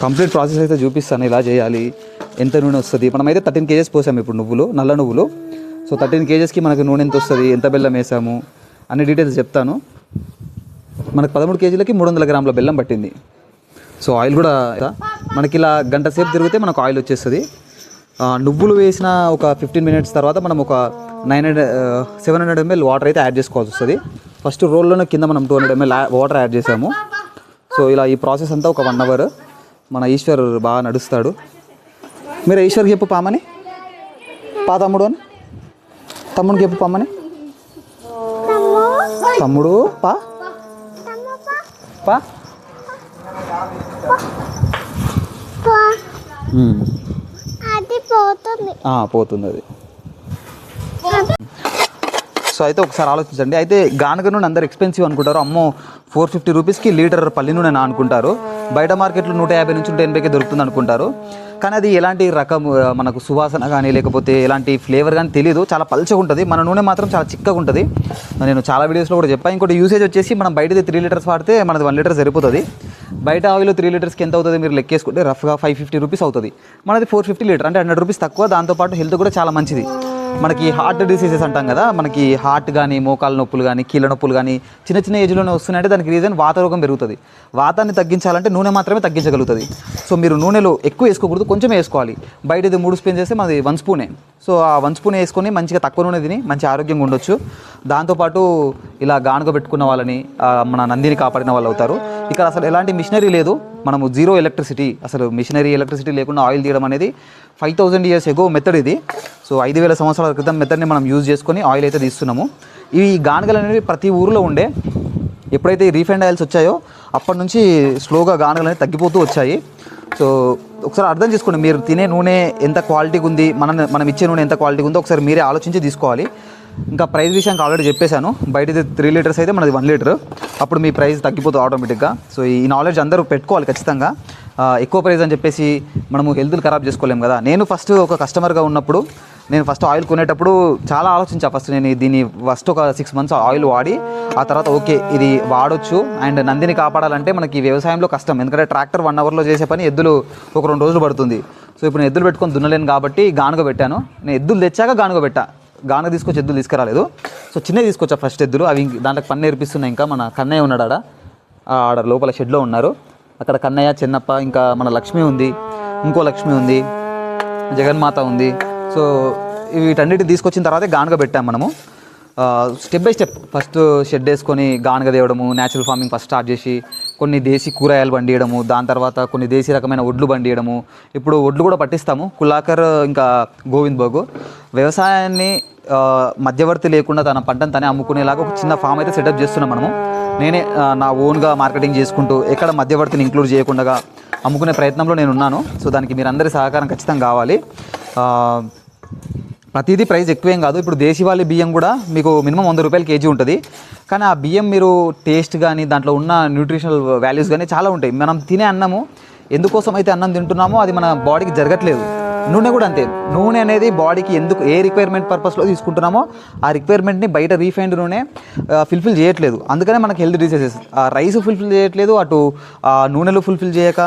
Complete process అయితే చూపిస్తాను ఇలా చేయాలి. ఎంత నూనె వస్తుంది? మనమైతే థర్టీన్ కేజెస్ పోసాము ఇప్పుడు నువ్వులు నల్ల నువ్వులు. సో థర్టీన్ కేజెస్కి మనకు నూనె ఎంత వస్తుంది? ఎంత బెల్లం వేసాము? అన్ని డీటెయిల్స్ చెప్తాను. మనకు పదమూడు కేజీలకి మూడు వందల గ్రాముల బెల్లం పట్టింది. సో ఆయిల్ కూడా మనకి ఇలా గంట సేపు తిరిగితే మనకు ఆయిల్ వచ్చేస్తుంది. నువ్వులు వేసిన ఒక ఫిఫ్టీన్ మినిట్స్ తర్వాత మనం ఒక nine hundred seven hundred ML water అయితే యాడ్ చేసుకోవాల్సి వస్తుంది. ఫస్ట్ రోల్లోనే కింద మనం two hundred ML water add చేసాము. సో ఇలా ఈ ప్రాసెస్ అంతా ఒక వన్ అవర్. మన ఈశ్వర్ బాగా నడుస్తాడు. మీరు ఈశ్వర్కి చెప్పు పామని. పా తమ్ముడు అని. తమ్ముడికి చెప్పు పామని. తమ్ముడు పా. పా. అది పోతుంది పోతుంది అది. సో అయితే ఒకసారి ఆలోచించండి. అయితే గానుగ నూనె అందరు ఎక్స్పెన్సివ్ అనుకుంటారు. అమ్మో ఫోర్ ఫిఫ్టీ రూపీస్కి లీటర్ పల్లి నూనె అనుకుంటారు. బయట మార్కెట్లో నూట యాభై నుంచి నూట ఎనభైకి దొరుకుతుంది అనుకుంటారు. కానీ అది ఎలాంటి రకం మనకు సువాసన కానీ లేకపోతే ఎలాంటి ఫ్లేవర్ కానీ తెలియదు చాలా పల్చగా ఉంటుంది. మన నూనె మాత్రం చాలా చిక్కగా ఉంటుంది. నేను చాలా వీడియోస్లో కూడా చెప్పాను ఇంకోటి యూసేజ్ వచ్చేసి మనం బయటది త్రీ లీటర్స్ వాడితే మనది వన్ లీటర్ సరిపోతుంది. బయట ఆయిల్ త్రీ లీటర్స్కి ఎంత అవుతుంది మీరు లెక్కేసుకుంటే రఫ్గా ఫైవ్ ఫిఫ్టీ రూపీస్ అవుతుంది. మనది ఫోర్ ఫిఫ్టీ లీటర్ అంటే హండ్రెడ్ రూపీస్ తక్కువ. దాంతోపాటు హెల్త్ కూడా చాలా మంచిది. మనకి హార్ట్ డిసీజెస్ అంటాం కదా మనకి హార్ట్ కానీ మోకాల నొప్పులు కానీ కీళ్ళ నొప్పులు కానీ చిన్న చిన్న ఏజ్లోనే వస్తున్నాయంటే దానికి రీజన్ వాత రోగం పెరుగుతుంది. వాతాన్ని తగ్గించాలంటే నూనె మాత్రమే తగ్గించగలుగుతుంది. సో మీరు నూనెలో ఎక్కువ వేసుకోకూడదు కొంచెం వేసుకోవాలి. బయట ఇది మూడు స్పూన్ చేస్తే మాది వన్ స్పూనే. సో ఆ వన్ స్పూన్ వేసుకొని మంచిగా తక్కువ నూనె తిని మంచి ఆరోగ్యంగా ఉండొచ్చు. దాంతోపాటు ఇలా గానుగ పెట్టుకున్న వాళ్ళని మన నందిని కాపాడిన వాళ్ళు అవుతారు. ఇక్కడ అసలు ఎలాంటి మిషనరీ లేదు. మనము జీరో ఎలక్ట్రిసిటీ అసలు మిషనరీ ఎలక్ట్రిసిటీ లేకుండా ఆయిల్ తీయడం అనేది five thousand years ago method ఇది. సో ఐదు వేల సంవత్సరాల క్రితం మెథడ్ని మనం యూజ్ చేసుకొని ఆయిల్ అయితే తీస్తున్నాము. ఇవి గానుగలు అనేవి ప్రతి ఊరిలో ఉండే. ఎప్పుడైతే ఈ రీఫైండ్ ఆయిల్స్ వచ్చాయో అప్పటి నుంచి స్లోగా గానుగలు అనేవి తగ్గిపోతూ వచ్చాయి. సో ఒకసారి అర్థం చేసుకోండి మీరు తినే నూనె ఎంత క్వాలిటీగా ఉంది మనం మనం ఇచ్చే నూనె ఎంత క్వాలిటీగా ఉందో ఒకసారి మీరే ఆలోచించి తీసుకోవాలి. ఇంకా ప్రైస్ విషయానికి ఆల్రెడీ చెప్పేశాను. బయటది త్రీ లీటర్స్ అయితే మనది వన్ లీటర్ అప్పుడు మీ ప్రైస్ తగ్గిపోతుంది ఆటోమేటిక్గా సో ఈ నాలెడ్జ్ అందరూ పెట్టుకోవాలి ఖచ్చితంగా. ఎక్కువ ప్రైస్ అని చెప్పేసి మనము హెల్త్లు ఖరాబ్ చేసుకోలేము కదా. నేను ఫస్ట్ ఒక కస్టమర్గా ఉన్నప్పుడు నేను ఫస్ట్ ఆయిల్ కొనేటప్పుడు చాలా ఆలోచించా. ఫస్ట్ నేను దీన్ని ఫస్ట్ ఒక సిక్స్ మంత్స్ ఆయిల్ వాడి ఆ తర్వాత ఓకే ఇది వాడొచ్చు. అండ్ నందిని కాపాడాలంటే మనకి వ్యవసాయంలో కష్టం. ఎందుకంటే ట్రాక్టర్ వన్ అవర్లో చేసే పని ఎద్దులు ఒక రెండు రోజులు పడుతుంది. సో ఇప్పుడు నేను ఎద్దులు పెట్టుకొని దున్నలేను కాబట్టి గానుగ పెట్టాను. నేను ఎద్దులు తెచ్చాక గానుగ పెట్టా. గానుగ తీసుకొచ్చి ఎద్దులు తీసుకురాలేదు. సో చిన్నవి తీసుకొచ్చా ఫస్ట్ ఎద్దులు. అవి దాంట్లో పన్ను నేర్పిస్తున్నాయి ఇంకా. మన కన్నయ్య ఉన్నాడు ఆడ ఆ, ఆడ లోపల షెడ్లో ఉన్నారు. అక్కడ కన్నయ్య చిన్నప్ప ఇంకా మన లక్ష్మి ఉంది. ఇంకో లక్ష్మి ఉంది. జగన్మాత ఉంది. సో వీటన్నిటిని తీసుకొచ్చిన తర్వాతే గానుగా పెట్టాం మనము. Step by step first shed వేసుకొని గానుగ తేవడము న్యాచురల్ ఫార్మింగ్ ఫస్ట్ స్టార్ట్ చేసి కొన్ని దేశీ కూరగాయలు పండియడము దాని తర్వాత కొన్ని దేశీ రకమైన ఒడ్లు పండియడము. ఇప్పుడు ఒడ్లు కూడా పట్టిస్తాము. కులాకర్ ఇంకా గోవింద్ బాగు వ్యవసాయాన్ని మధ్యవర్తి లేకుండా తన పంటను తనే అమ్ముకునేలాగా ఒక చిన్న ఫామ్ అయితే సెటప్ చేస్తున్నాం మనము. నేనే నా ఓన్గా మార్కెటింగ్ చేసుకుంటూ ఎక్కడ మధ్యవర్తిని ఇంక్లూడ్ చేయకుండా అమ్ముకునే ప్రయత్నంలో నేను ఉన్నాను సో దానికి మీరందరి సహకారం ఖచ్చితంగా కావాలి. ప్రతిదీ ప్రైస్ ఎక్కువేం కాదు. ఇప్పుడు దేశీవాళీ బియ్యం కూడా మీకు మినిమం వంద రూపాయలు కేజీ ఉంటుంది. కానీ ఆ బియ్యం మీరు టేస్ట్ కానీ దాంట్లో ఉన్న న్యూట్రిషనల్ వాల్యూస్ కానీ చాలా ఉంటాయి. మనం తినే అన్నము ఎందుకోసం అయితే అన్నం తింటున్నామో అది మన బాడీకి జరగట్లేదు. నూనె కూడా అంతే. నూనె అనేది బాడీకి ఎందుకు ఏ రిక్వైర్మెంట్ పర్పస్లో తీసుకుంటున్నామో ఆ రిక్వైర్మెంట్ని బయట రీఫైండ్ నూనె ఫుల్ఫిల్ చేయట్లేదు. అందుకనే మనకి హెల్త్ డిసీజెస్ ఆ రైస్ ఫుల్ఫిల్ చేయట్లేదు అటు ఆ నూనెలు ఫుల్ఫిల్ చేయక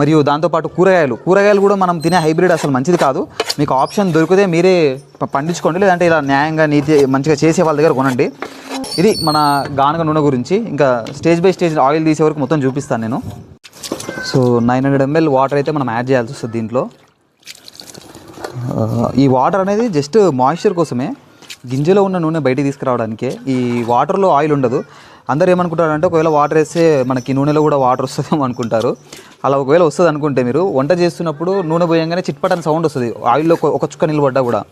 మరియు దాంతోపాటు కూరగాయలు. కూరగాయలు కూడా మనం తినే హైబ్రిడ్ అసలు మంచిది కాదు. మీకు ఆప్షన్ దొరికితే మీరే పండించుకోండి. లేదంటే ఇలా న్యాయంగా నీతి మంచిగా చేసే వాళ్ళ దగ్గర కొనండి. ఇది మన గానగ నూనె గురించి. ఇంకా స్టేజ్ బై స్టేజ్ ఆయిల్ తీసే వరకు మొత్తం చూపిస్తాను నేను. So nine hundred ML water అయితే మనం యాడ్ చేయాల్సి వస్తుంది దీంట్లో. ఈ వాటర్ అనేది జస్ట్ మాయిశ్చర్ కోసమే. గింజలో ఉన్న నూనె బయటికి తీసుకురావడానికే. ఈ వాటర్లో ఆయిల్ ఉండదు. అందరు ఏమనుకుంటారంటే ఒకవేళ వాటర్ వేస్తే మనకి నూనెలో కూడా వాటర్ వస్తుందేమో అనుకుంటారు. అలా ఒకవేళ వస్తుంది అనుకుంటే మీరు వంట చేస్తున్నప్పుడు నూనె పోయంగానే చిట్పటని సౌండ్ వస్తుంది. ఆయిల్లో ఒక- ఒక చుక్క నిలబడ్డా కూడా.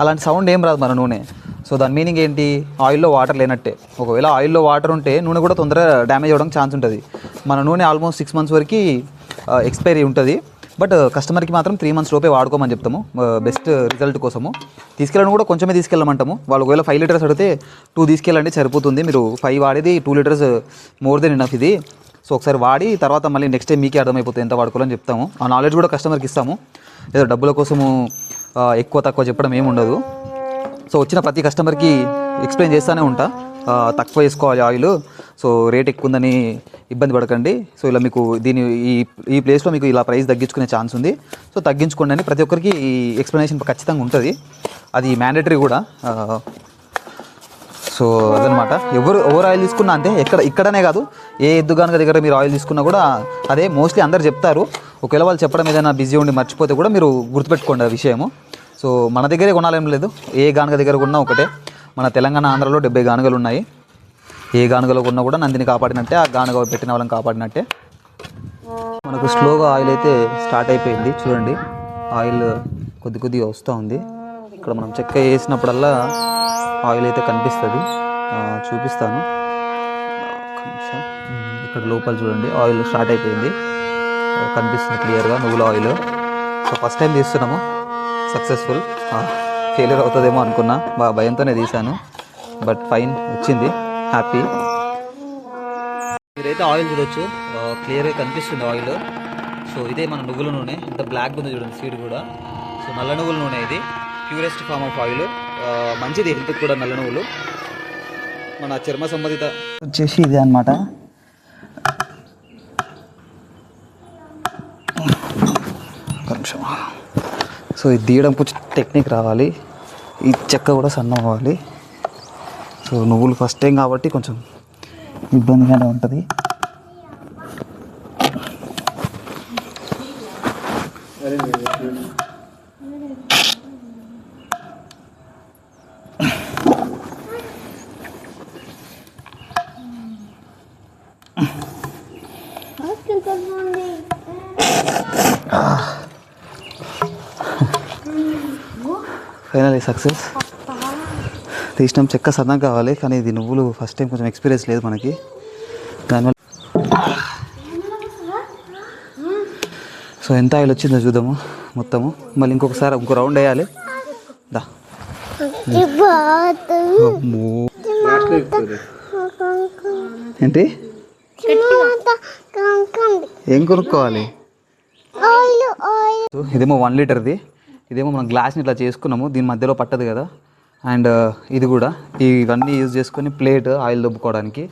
అలాంటి సౌండ్ ఏం రాదు మన నూనె. సో దాని మీనింగ్ ఏంటి? ఆయిల్లో వాటర్ లేనట్టే. ఒకవేళ ఆయిల్లో వాటర్ ఉంటే నూనె కూడా తొందరగా డ్యామేజ్ అవ్వడానికి ఛాన్స్ ఉంటుంది. మన నూనె ఆల్మోస్ట్ సిక్స్ మంత్స్ వరకు uh, ఎక్స్పైరీ ఉంటుంది. బట్ uh, కస్టమర్కి మాత్రం త్రీ మంత్స్ లోపే వాడుకోమని చెప్తాము. Uh, బెస్ట్ రిజల్ట్ uh, కోసము. తీసుకెళ్ళడం కూడా కొంచెమే తీసుకెళ్ళమంటాము. వాళ్ళు ఒకవేళ ఫైవ్ లీటర్స్ అడిగితే టూ తీసుకెళ్ళండి సరిపోతుంది. మీరు ఫైవ్ వాడేది two litres more than enough ఇది. సో ఒకసారి వాడి తర్వాత మళ్ళీ నెక్స్ట్ టైం మీకే అర్థమైపోతుంది ఎంత వాడుకోవాలని చెప్తాము. ఆ నాలెడ్జ్ కూడా కస్టమర్కి ఇస్తాము. ఏదో డబ్బుల కోసము ఎక్కువ తక్కువ చెప్పడం ఏమి ఉండదు. సో వచ్చిన ప్రతి కస్టమర్కి ఎక్స్ప్లెయిన్ చేస్తూనే ఉంటా. తక్కువ వేసుకోవాలి ఆయిల్ సో రేట్ ఎక్కువ ఉందని ఇబ్బంది పడకండి. సో ఇలా మీకు దీని ఈ ఈ ప్లేస్లో మీకు ఇలా ప్రైస్ తగ్గించుకునే ఛాన్స్ ఉంది. సో తగ్గించుకోండి అని ప్రతి ఒక్కరికి ఈ ఎక్స్ప్లెనేషన్ ఖచ్చితంగా ఉంటుంది. అది మ్యాండేటరీ కూడా. సో అదనమాట ఎవరు ఎవరు ఆయిల్ తీసుకున్నా అంతే. ఎక్కడ ఇక్కడనే కాదు. ఏ ఎద్దు దగ్గర మీరు ఆయిల్ తీసుకున్నా కూడా అదే మోస్ట్లీ అందరు చెప్తారు. ఒకవేళ వాళ్ళు చెప్పడం ఏదైనా బిజీ ఉండి మర్చిపోతే కూడా మీరు గుర్తుపెట్టుకోండి ఆ విషయము. సో మన దగ్గరే కొనాలేం లేదు. ఏ గానుగ దగ్గర కొన్నా ఒకటే. మన తెలంగాణ ఆంధ్రలో డెబ్బై గానుగలు ఉన్నాయి. ఏ గానుగలో ఉన్నా కూడా నందిని కాపాడినట్టే ఆ గానుగ పెట్టిన వాళ్ళని కాపాడినట్టే. మనకు స్లోగా ఆయిల్ అయితే స్టార్ట్ అయిపోయింది. చూడండి ఆయిల్ కొద్ది కొద్దిగా వస్తూ ఉంది. ఇక్కడ మనం చెక్క వేసినప్పుడల్లా ఆయిల్ అయితే కనిపిస్తుంది. చూపిస్తాను. ఇక్కడ లోపల చూడండి ఆయిల్ స్టార్ట్ అయిపోయింది. కనిపిస్తుంది క్లియర్గా నువ్వుల ఆయిల్. సో ఫస్ట్ టైం తీస్తున్నాము. సక్సెస్ఫుల్. ఫెయిలియర్ అవుతుందేమో అనుకున్నా. బాగా భయంతోనే తీశాను. బట్ ఫైన్ వచ్చింది. హ్యాపీ మీరైతే ఆయిల్ చూడొచ్చు. క్లియర్గా కనిపిస్తుంది ఆయిల్. సో ఇదే మన నువ్వుల నూనె. ఇంత బ్లాక్ ఉంది చూడండి సీడ్ కూడా. సో నల్ల నువ్వుల నూనె ఇది. ప్యూరెస్ట్ ఫామ్ ఆఫ్ ఆయిల్ మంచిది హెల్త్ కూడా నల్ల నువ్వులు. మన చర్మ సంబంధిత వచ్చేసి ఇదే అనమాట సో ఇది తీయడం కొంచెం టెక్నిక్ రావాలి. ఈ చెక్క కూడా సన్నం అవ్వాలి. సో నువ్వులు ఫస్ట్ టైం కాబట్టి కొంచెం ఇబ్బందిగానే ఉంటుంది. ఫైనలీ సక్సెస్ తీసినాం చెక్క సన్నం కావాలి కానీ ఇది నువ్వులు ఫస్ట్ టైం కొంచెం ఎక్స్పీరియన్స్ లేదు మనకి. దానివల్ల సో ఎంత ఆయిల్ వచ్చిందో చూద్దాము మొత్తము. మళ్ళీ ఇంకొకసారి ఇంకో రౌండ్ వేయాలి. దా. ఏంటి? ఏం కొనుక్కోవాలి? ఇదేమో వన్ లీటర్ది ఇదేమో మనం గ్లాస్ని ఇట్లా చేసుకున్నాము. దీని మధ్యలో పట్టదు కదా. అండ్ uh, ఇది కూడా. ఇవన్నీ యూజ్ చేసుకొని ప్లేట్ ఆయిల్ దొబ్బుకోవడానికి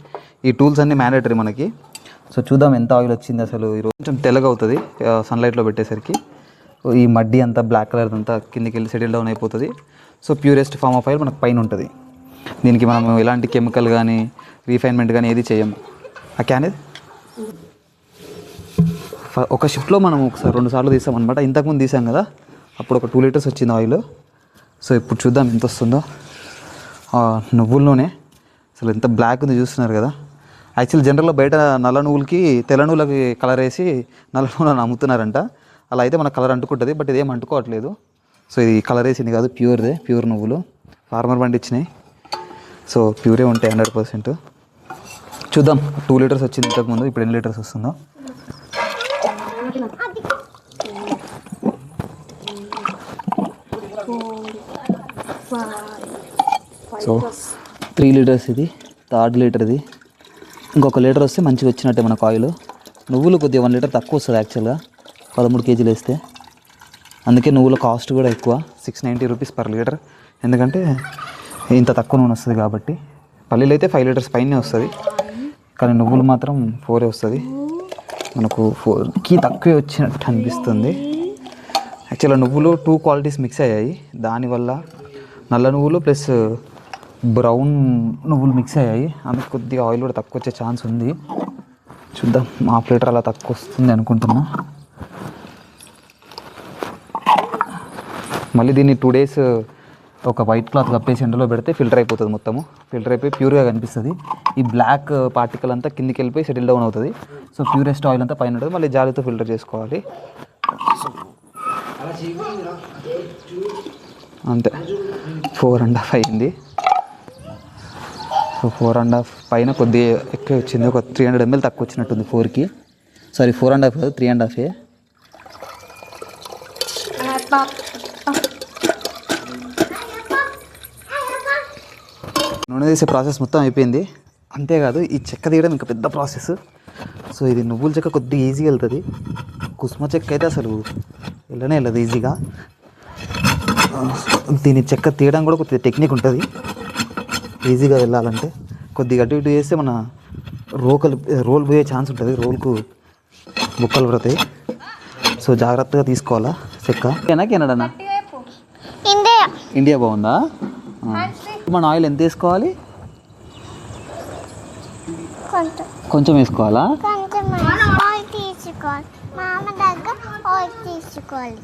ఈ టూల్స్ అన్నీ మ్యాండేటరీ మనకి. సో చూద్దాం ఎంత ఆయిల్ వచ్చింది అసలు ఈరోజు కొంచెం తెల్లగా అవుతుంది సన్లైట్లో uh, పెట్టేసరికి. ఈ మడ్డి అంతా బ్లాక్ కలర్ అంతా కిందికి వెళ్ళి సెటిల్ డౌన్ అయిపోతుంది. So purest form of oil మనకు పైన ఉంటుంది. దీనికి మనం ఎలాంటి కెమికల్ కానీ రీఫైన్మెంట్ కానీ ఏది చేయము ఆ క్యాన్ ఇది? ఒక షిఫ్ట్లో మనం ఒకసారి రెండు సార్లు తీసాం అనమాట ఇంతకుముందు తీసాం కదా అప్పుడు ఒక టూ లీటర్స్ వచ్చింది ఆయిల్ సో ఇప్పుడు చూద్దాం ఎంత వస్తుందో. నువ్వుల నూనె అసలు ఎంత బ్లాక్ ఉంది చూస్తున్నారు కదా. యాక్చువల్ జనరల్గా బయట నల్ల నువ్వులకి తెల్ల నువ్వులకి కలర్ వేసి నల్ల నువ్వులను అమ్ముతున్నారంట అలా అయితే మన కలర్ అంటుకుంటుంది బట్ ఇదేం అంటుకోవట్లేదు. సో ఇది కలర్ వేసింది కాదు ప్యూర్దే ప్యూర్ నువ్వులు. ఫార్మర్ పండించినాయి సో ప్యూరే ఉంటాయి హండ్రెడ్ పర్సెంట్ చూద్దాం టూ లీటర్స్ వచ్చింది ఇంతకుముందు ఇప్పుడు ఎన్ని లీటర్స్ వస్తుందో. సో త్రీ లీటర్స్ ఇది థర్డ్ లీటర్ ఇది. ఇంకొక లీటర్ వస్తే మంచిగా వచ్చినట్టే మనకు ఆయిల్ నువ్వులు కొద్దిగా వన్ లీటర్ తక్కువ వస్తుంది యాక్చువల్గా పదమూడు కేజీలు వేస్తే. అందుకే నువ్వుల కాస్ట్ కూడా ఎక్కువ. Six ninety rupees per litre ఎందుకంటే ఇంత తక్కువ నూనె వస్తుంది కాబట్టి. పల్లీలు అయితే ఫైవ్ లీటర్స్ పైనే వస్తుంది. కానీ నువ్వులు మాత్రం ఫోరే వస్తుంది. మనకు ఫోర్కి తక్కువే వచ్చినట్టు అనిపిస్తుంది. యాక్చువల్గా నువ్వులు టూ క్వాలిటీస్ మిక్స్ అయ్యాయి. దానివల్ల నల్ల నువ్వులు ప్లస్ బ్రౌన్ నువ్వులు మిక్స్ అయ్యాయి. అందుకు కొద్దిగా ఆయిల్ కూడా తక్కువ వచ్చే ఛాన్స్ ఉంది. చూద్దాం హాఫ్ లీటర్ అలా తక్కువ వస్తుంది అనుకుంటున్నా. మళ్ళీ దీన్ని టూ డేస్ ఒక వైట్ క్లాత్ కప్పేసి ఎండలో పెడితే ఫిల్టర్ అయిపోతుంది మొత్తము. ఫిల్టర్ అయిపోయి ప్యూర్గా కనిపిస్తుంది. ఈ బ్లాక్ పార్టికల్ అంతా కిందికి వెళ్ళిపోయి సెటిల్ డౌన్ అవుతుంది. సో ప్యూరెస్ట్ ఆయిల్ అంతా పైన ఉంటుంది. మళ్ళీ జాలితో ఫిల్టర్ చేసుకోవాలి. అంతే. ఫోర్ అండ్ హాఫ్ అయింది. సో ఫోర్ అండ్ హాఫ్ పైన కొద్దిగా ఎక్కువ వచ్చింది. ఒక త్రీ హండ్రెడ్ ఎంఎల్ తక్కువ వచ్చినట్టుంది ఫోర్కి సారీ ఫోర్ అండ్ హాఫ్ కాదు త్రీ అండ్ హాఫే నూనె తీసే ప్రాసెస్ మొత్తం అయిపోయింది. అంతేకాదు ఈ చెక్క తీయడం ఇంకా పెద్ద ప్రాసెస్. సో ఇది నువ్వుల చెక్క కొద్దిగా ఈజీగా వెళ్తుంది. కుసుమ చెక్క అయితే అసలు వెళ్ళనే వెళ్ళదు ఈజీగా దీని చెక్క తీయడం కూడా కొద్దిగా టెక్నిక్ ఉంటుంది. ఈజీగా వెళ్ళాలంటే కొద్దిగా అటు ఇటు చేస్తే మన రోకలు రోల్ పోయే ఛాన్స్ ఉంటుంది. రోల్కు బుక్కలు పడతాయి. సో జాగ్రత్తగా తీసుకోవాలా చెక్క? ఏనా కెనడానా ఇండియా. ఇండియా బాగుందా. మన ఆయిల్ ఎంత వేసుకోవాలి? కొంచెం. కొంచెం వేసుకోవాలా? కొంచెం ఆయిల్ తీసుకోవాలి. మామ దగ్గర ఆయిల్ తీసుకోవాలి.